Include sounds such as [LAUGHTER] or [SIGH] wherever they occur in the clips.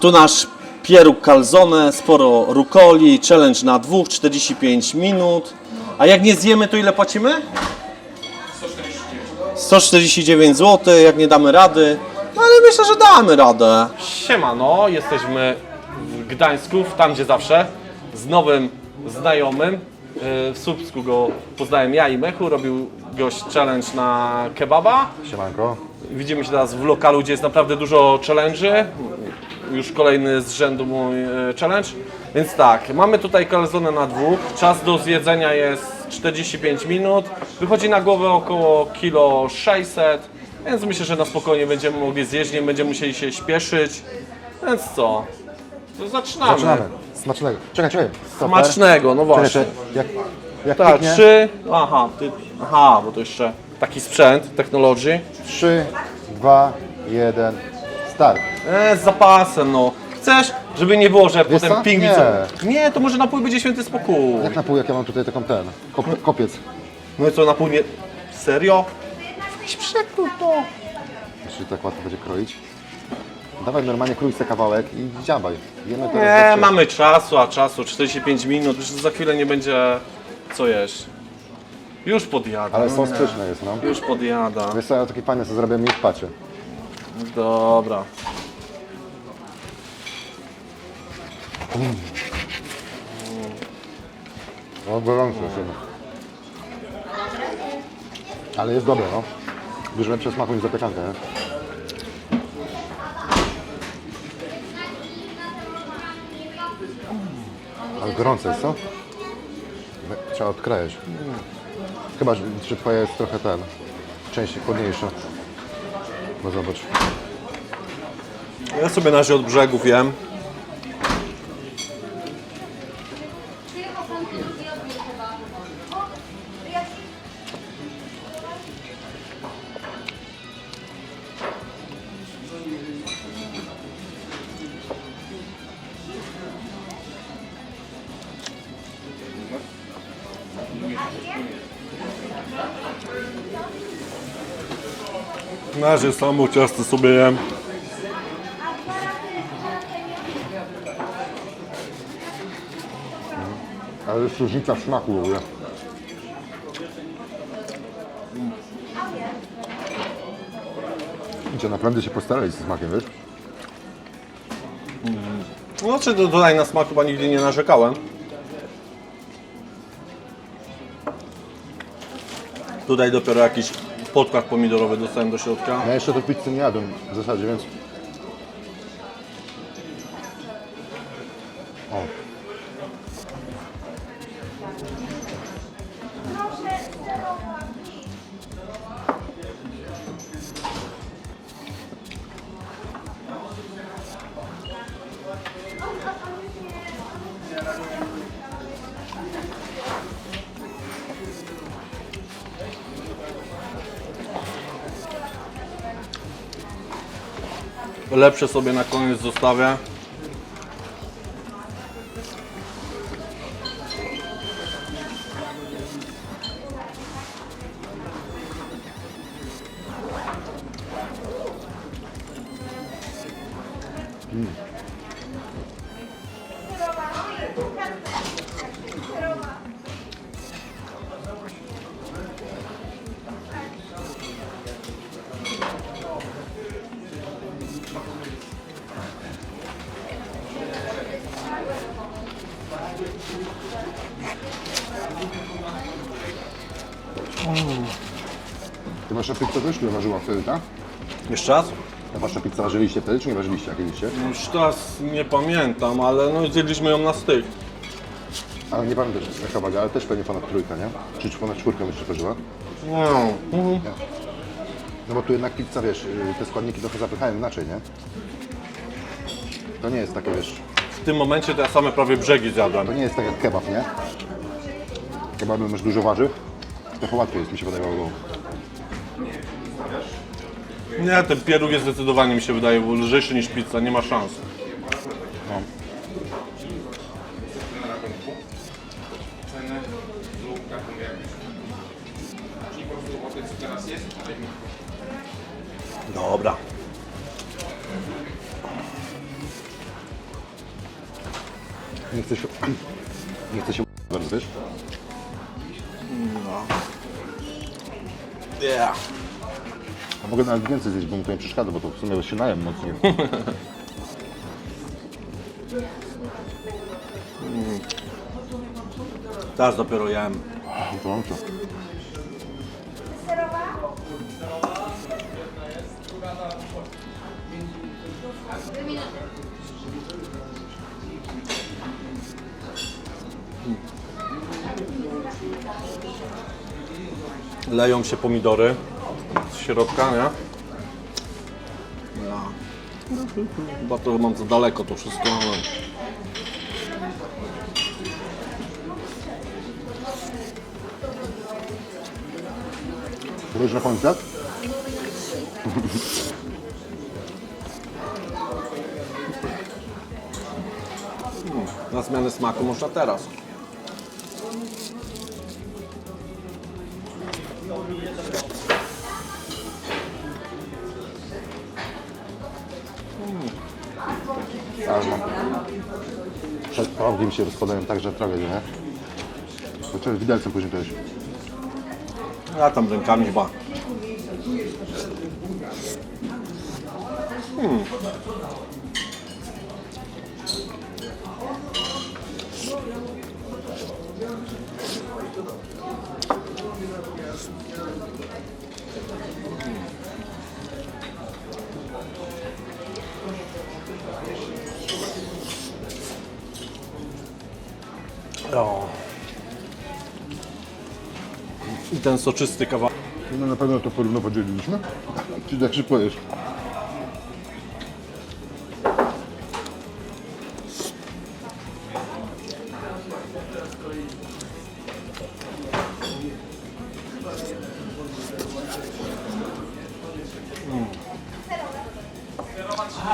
tu nasz pieróg calzone, sporo rukoli, challenge na dwóch, 45 minut. A jak nie zjemy, to ile płacimy? 149 zł, jak nie damy rady. No ale myślę, że damy radę. Siemano, jesteśmy w Gdańsku, tam gdzie zawsze, z nowym znajomym. Yy, W Słupsku go poznałem ja i Mechu, robił gość challenge na kebaba. Siemanko. Widzimy się teraz w lokalu, gdzie jest naprawdę dużo challenge'y. Już kolejny z rzędu mój e, challenge. Więc tak, mamy tutaj calzone na dwóch. Czas do zjedzenia jest 45 minut. Wychodzi na głowę około kilo 600. Więc myślę, że na spokojnie będziemy mogli zjeść, nie będziemy musieli się śpieszyć. Więc co? To zaczynamy. Zaczynamy. Smacznego. Czekaj, czekaj. Stoper. Smacznego, no Czekaj, właśnie. czekaj. Jak, jak Tak, piknie? trzy. Aha, ty, aha, bo to jeszcze taki sprzęt, technology. Trzy, dwa, jeden, start. E, z zapasem, no. Chcesz, żeby nie było, że Wiesz potem co? pingwin... Nie. Nie, to może napój będzie święty spokój. Jak na pół, jak ja mam tutaj taką ten, kop, kopiec. No i co, napój nie... Serio? Weź przekrój to. Jeśli tak łatwo będzie kroić. Dawaj normalnie krój sobie kawałek i dziabaj. Jemy teraz Nie, trzy. mamy czasu, a czasu 45 minut, już za chwilę nie będzie co jeść. Już podjada. Ale no nie. pyszny jest, no. Już podjada. Wiesz co, ja taki fajny co zrobię mi w pacie. Dobra. O, gorąco jest jednak. Ale jest dobre, no. Dużo lepsze smaku niż zapiekanka, nie? Ale gorące jest, co? Trzeba odkrajać. Chyba, że twoja jest trochę ten, część chłodniejsza. No zobacz. Ja sobie na razie od brzegów jem. Na razie samo ciasto sobie jem. Ale jest różnica w smaku w ogóle. Idzie, naprawdę się postarali z tym smakiem, wiesz? No czy to tutaj na smak chyba nigdy nie narzekałem. Tutaj dopiero jakiś podkład pomidorowy dostałem do środka. Ja jeszcze do pizzy nie jadłem w zasadzie, więc... O. Lepsze sobie na koniec zostawię. Ty wasza pizza też nie ważyła wtedy, tak? Jeszcze raz? A wasza pizza ważyliście wtedy, czy nie ważyliście, jak jedliście? No Już teraz nie pamiętam, ale no zjedliśmy ją na styk. Ale nie pamiętam też jaka waga, ale też pewnie ponad trójkę, nie? Czy, ponad czwórkę jeszcze ważyła? No. Mhm. No bo tu jednak pizza, wiesz, y, te składniki trochę zapychają inaczej, nie? To nie jest takie, wiesz, W tym momencie to ja same prawie brzegi zjadłem. to nie jest tak jak kebab, nie? Kebab masz dużo warzyw, trochę łatwiej jest, mi się wydawało. Nie, ten pieróg jest zdecydowanie mi się wydaje lżejszy niż pizza, nie ma szans. Dobra. Nie chcę się... [CLEARS THROAT] Nie chcę się [CLEARS THROAT] wiesz? Yeah. A mogę nawet więcej zjeść, bo mi to nie przeszkadza, bo to w sumie się najem mocniej. [LAUGHS] Teraz dopiero jem. Gorąco. Leją się pomidory z środka, nie? No. Chyba to mam za daleko to wszystko. ale- Robisz na końcu, tak? Na zmianę smaku można teraz. Przed progiem się rozkładają tak, że tragedia, nie? Chociaż widelcem później jest. Ja tam rękami chyba. O. I ten soczysty kawałek. No na pewno to porówno podzieliliśmy. Czy tak szybko jest?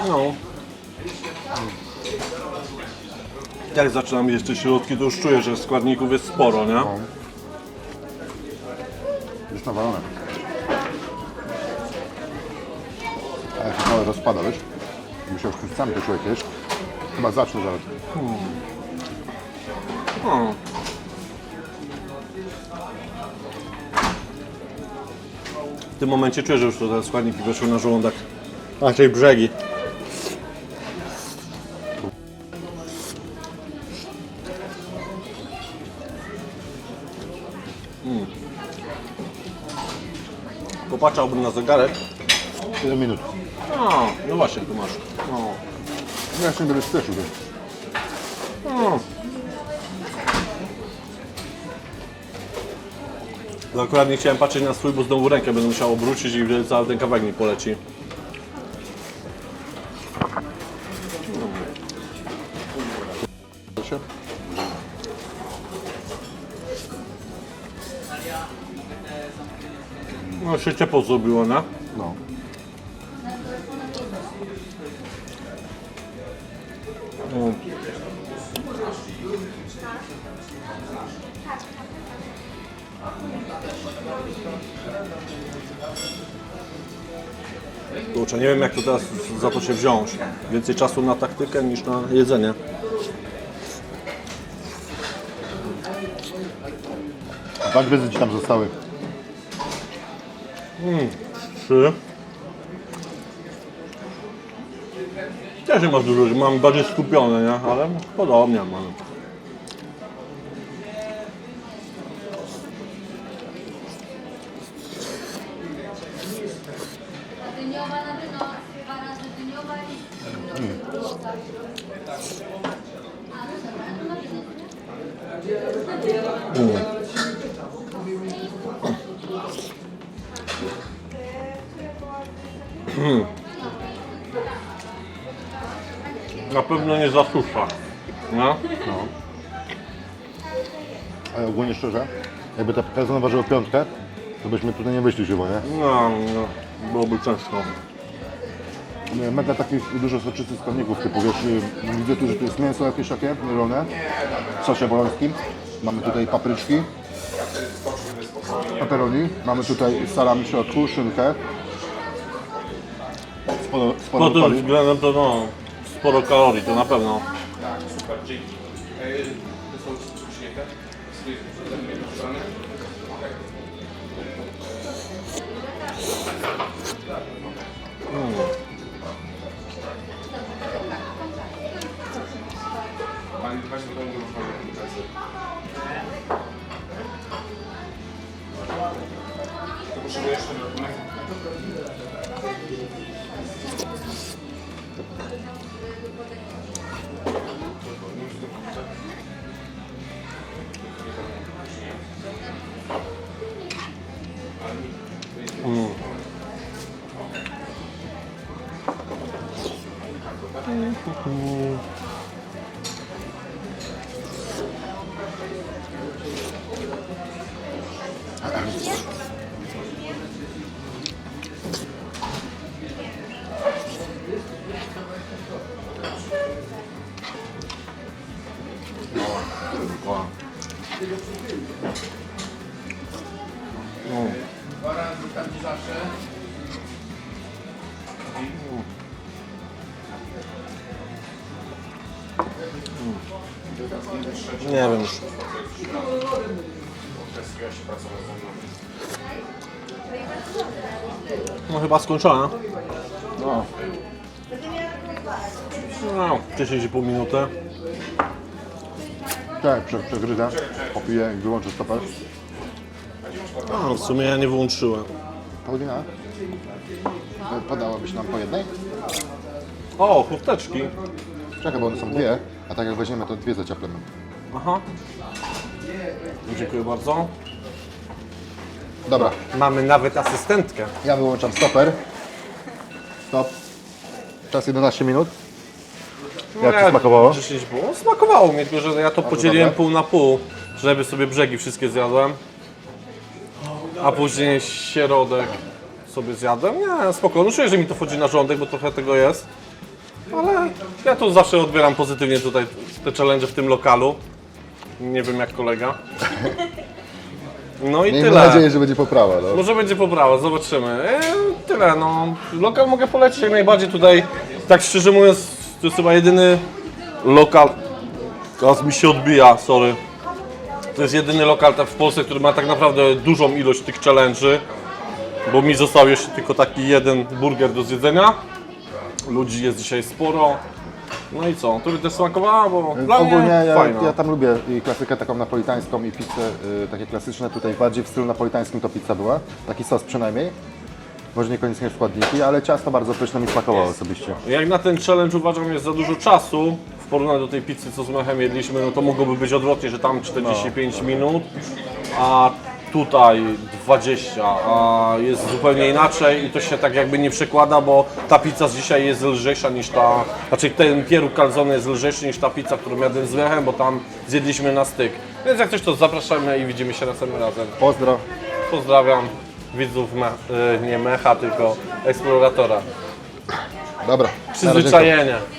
No. Jak zaczynam jeść te środki, to już czuję, że składników jest sporo, nie? Jest nawalone. A jak się małe rozpada, wiesz? Musiał sztućcami to człowiek jeść. Chyba zacznę zaraz. No. W tym momencie czuję, że już to te składniki weszły na żołądek. A tej brzegi. Popatrzałbym na zegarek. 7 minut. No, no właśnie, tu masz. No. Ja się będę streszył, wiesz? No. No akurat nie chciałem patrzeć na swój, bo znowu rękę będę musiał obrócić i wtedy cały ten kawałek mi poleci. Ciepło zrobiło, nie? No. No. Kurczę, nie wiem jak to teraz za to się wziąć. Więcej czasu na taktykę niż na jedzenie. Tak wiedzy ci tam zostały. Trzy. Też nie masz dużo, mam bardziej skupione, nie? Ale podobnie mam. Dyniowa no na pewno nie zasusza. No? Ale ogólnie szczerze, jakby ta kalzona ważyła piątkę, to byśmy tutaj nie wyszli chyba, nie? No, no, byłoby ciężko. Nie, Mega takich dużo soczystych składników, typu wiesz, y, widzę tu, że tu jest mięso jakieś takie mielone w sosie bolońskim. Mamy tutaj papryczki, pepperoni, mamy tutaj salami w środku, szynkę. Sporo, sporo Pod tym względem to no, sporo kalorii, to na pewno. 음. 와. Nie wiem już. No chyba skończona. No, No, 10,5 minuty. tak, prze, przegryzę, popiję i wyłączę stoper. No, w sumie ja nie wyłączyłem. Paulina, podałabyś nam po jednej? O, chusteczki. Czekaj, bo one są dwie, a tak jak weźmiemy, to dwie zacieplemy. Aha. Dziękuję bardzo. Dobra, Mamy nawet asystentkę. ja wyłączam stoper. Stop. Czas 11 minut. Jak Ci smakowało? 10 było. Smakowało mi, tylko że ja to podzieliłem dobre. pół na pół, żeby sobie brzegi wszystkie zjadłem. A później środek sobie zjadłem. Nie, spoko. No czuję, że mi to wchodzi na żołądek, bo trochę tego jest. Ale ja to zawsze odbieram pozytywnie tutaj, te challenge w tym lokalu. Nie wiem jak kolega. [LAUGHS] No i Miejmy tyle. nadzieję, że będzie poprawa. No. Może będzie poprawa, zobaczymy. E, tyle, no. Lokal mogę polecić jak najbardziej tutaj. Tak szczerze mówiąc, to jest chyba jedyny lokal. Teraz mi się odbija, sorry. To jest jedyny lokal tak w Polsce, który ma tak naprawdę dużą ilość tych challenge'y. Bo mi został jeszcze tylko taki jeden burger do zjedzenia. Ludzi jest dzisiaj sporo. No i co? To by też smakowała, bo dla Ogólnie mnie ja, fajna. ja tam lubię i klasykę taką napolitańską i pizzę y, takie klasyczne. Tutaj bardziej w stylu napolitańskim to pizza była. Taki sos przynajmniej. Może niekoniecznie składniki, ale ciasto bardzo pyszne mi smakowało osobiście. Jak na ten challenge uważam jest za dużo czasu w porównaniu do tej pizzy, co z mechem jedliśmy, no to mogłoby być odwrotnie, że tam 45 minut, a tutaj 20, a jest zupełnie inaczej i to się tak jakby nie przekłada, bo ta pizza z dzisiaj jest lżejsza niż ta, znaczy ten pieróg calzone jest lżejszy niż ta pizza, którą jadłem z mechem, bo tam zjedliśmy na styk. Więc jak coś to zapraszamy i widzimy się następnym razem. Pozdro. Pozdrawiam widzów, me, e, nie mecha, tylko eksploratora. Dobra. na razie. Przyzwyczajenie.